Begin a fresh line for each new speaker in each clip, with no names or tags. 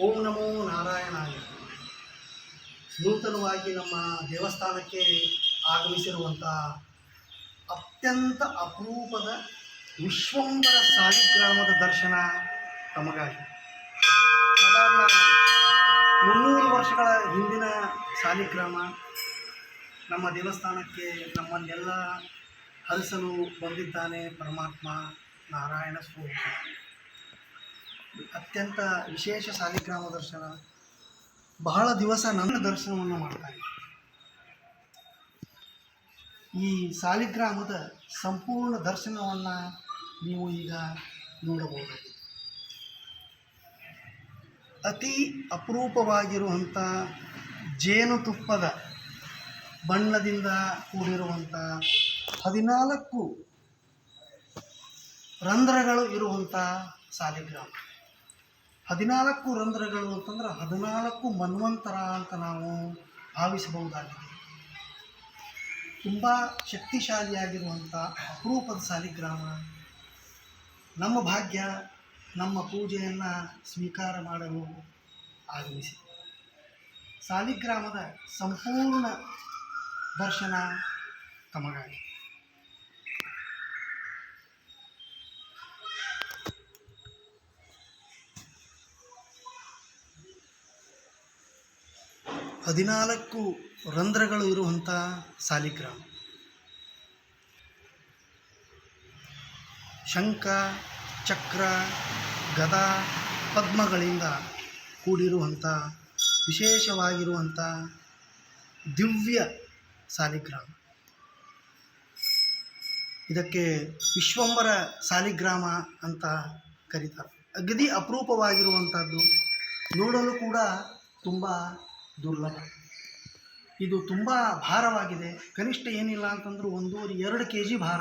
ಓಂ ನಮೋ ನಾರಾಯಣಾಯ. ನೂತನವಾಗಿ ನಮ್ಮ ದೇವಸ್ಥಾನಕ್ಕೆ ಆಗಮಿಸಿರುವಂಥ ಅತ್ಯಂತ ಅಪರೂಪದ ವಿಶ್ವಂಬರ ಸಾಲಿಗ್ರಾಮದ ದರ್ಶನ ತಮಗಾಗಿ. ಮುನ್ನೂರು ವರ್ಷಗಳ ಹಿಂದಿನ ಸಾಲಿಗ್ರಾಮ ನಮ್ಮ ದೇವಸ್ಥಾನಕ್ಕೆ ನಮ್ಮನ್ನೆಲ್ಲ ಹರಿಸಲು ಬಂದಿದ್ದಾನೆ ಪರಮಾತ್ಮ ನಾರಾಯಣ ಸ್ವರೂಪ. ಅತ್ಯಂತ ವಿಶೇಷ ಸಾಲಿಗ್ರಾಮ ದರ್ಶನ. ಬಹಳ ದಿವಸ ನನ್ನ ದರ್ಶನವನ್ನು ಮಾಡ್ತಾರೆ ಈ ಸಾಲಿಗ್ರಾಮದ ಸಂಪೂರ್ಣ ದರ್ಶನವನ್ನು ನೀವು ಈಗ ನೋಡಬಹುದಾಗಿದೆ. ಅತಿ ಅಪರೂಪವಾಗಿರುವಂಥ ಜೇನುತುಪ್ಪದ ಬಣ್ಣದಿಂದ ಕೂಡಿರುವಂಥ ಹದಿನಾಲ್ಕು ರಂಧ್ರಗಳು ಇರುವಂಥ ಸಾಲಿಗ್ರಾಮ ಹದಿನಾಲ್ಕು ರಂಧ್ರಗಳು ಅಂತಂದ್ರೆ ಹದಿನಾಲ್ಕು ಮನ್ವಂತರ ಅಂತ ನಾವು ಭಾವಿಸಬಹುದಾಗಿದೆ. ತುಂಬ ಶಕ್ತಿಶಾಲಿಯಾಗಿರುವಂಥ ಅಪರೂಪದ ಸಾಲಿಗ್ರಾಮ. ನಮ್ಮ ಭಾಗ್ಯ, ನಮ್ಮ ಪೂಜೆಯನ್ನು ಸ್ವೀಕಾರ ಮಾಡಲು ಆಗಮಿಸಿ. ಸಾಲಿಗ್ರಾಮದ ಸಂಪೂರ್ಣ ದರ್ಶನ ತಮಗಾಗಿ. ಹದಿನಾಲ್ಕು ರಂಧ್ರಗಳು ಇರುವಂಥ ಸಾಲಿಗ್ರಾಮ. ಶಂಖ, ಚಕ್ರ, ಗದ, ಪದ್ಮಗಳಿಂದ ಕೂಡಿರುವಂಥ ವಿಶೇಷವಾಗಿರುವಂಥ ದಿವ್ಯ ಸಾಲಿಗ್ರಾಮ. ಇದಕ್ಕೆ ವಿಶ್ವಂಬರ ಸಾಲಿಗ್ರಾಮ ಅಂತ ಕರೀತಾರೆ. ಅಗದಿ ಅಪರೂಪವಾಗಿರುವಂಥದ್ದು ನೋಡಲು ಕೂಡ ತುಂಬ ದುರ್ಲಭ. ಇದು ತುಂಬ ಭಾರವಾಗಿದೆ. ಕನಿಷ್ಠ ಏನಿಲ್ಲ ಅಂತಂದರೂ ಒಂದೂವರೆ ಎರಡು ಕೆ ಜಿ ಭಾರ.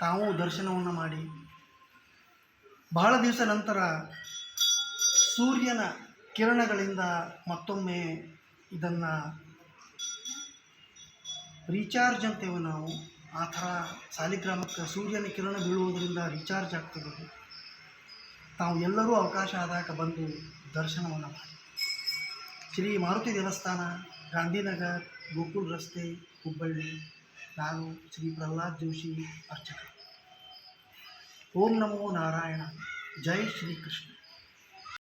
ತಾವು ದರ್ಶನವನ್ನು ಮಾಡಿ. ಬಹಳ ದಿವಸ ನಂತರ ಸೂರ್ಯನ ಕಿರಣಗಳಿಂದ ಮತ್ತೊಮ್ಮೆ ಇದನ್ನು ರೀಚಾರ್ಜ್ ಅಂತೇವೆ ನಾವು. ಆ ಥರ ಸಾಲಿಗ್ರಾಮಕ್ಕೆ ಸೂರ್ಯನ ಕಿರಣ ಬೀಳುವುದರಿಂದ ರೀಚಾರ್ಜ್ ಆಗ್ತದೆ. ತಾವು ಎಲ್ಲರೂ ಅವಕಾಶ ಆದಾಗ ಬಂದು ದರ್ಶನವನ್ನು ಮಾಡಿ. ಶ್ರೀ ಮಾರುತಿ ದೇವಸ್ಥಾನ, ಗಾಂಧಿನಗರ್, ಗೋಕುಲ್ ರಸ್ತೆ, ಹುಬ್ಬಳ್ಳಿ, ನಾನು ಶ್ರೀ ಪ್ರಹ್ಲಾದ್ ಜೋಶಿ ಅರ್ಚಕ. ಓಂ ನಮೋ ನಾರಾಯಣ. ಜೈ ಶ್ರೀಕೃಷ್ಣ.